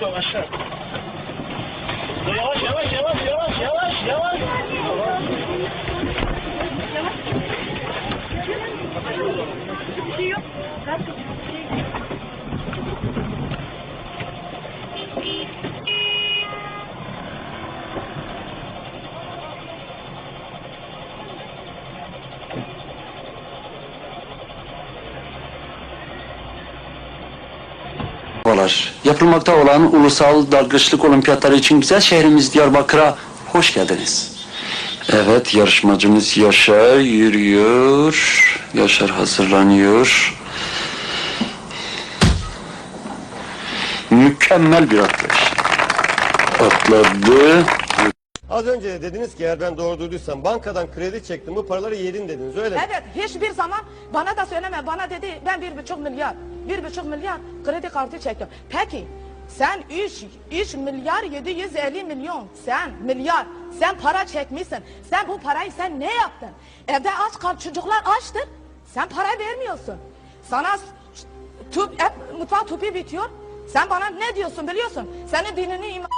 aşağı. Yavaş yavaş yavaş yavaş yavaş yavaş. Merhabalar. Yapılmakta olan ulusal dalgıçlık olimpiyatları için güzel şehrimiz Diyarbakır'a hoş geldiniz. Evet yarışmacımız Yaşar yürüyor. Yaşar hazırlanıyor. Mükemmel bir atlayış. Atladı. Az önce dediniz ki eğer ben doğru duyduysam bankadan kredi çektim bu paraları yedin dediniz öyle mi? Evet hiçbir zaman bana da söyleme bana dedi ben bir buçuk milyar bir buçuk milyar kredi kartı çektim. Peki sen 3, 3 milyar 750 milyon sen milyar sen para çekmişsin. Sen bu parayı sen ne yaptın? Evde aç kal çocuklar açtır. Sen para vermiyorsun. Sana tüp, hep mutfak tüpü bitiyor. Sen bana ne diyorsun biliyorsun? Senin dinini iman...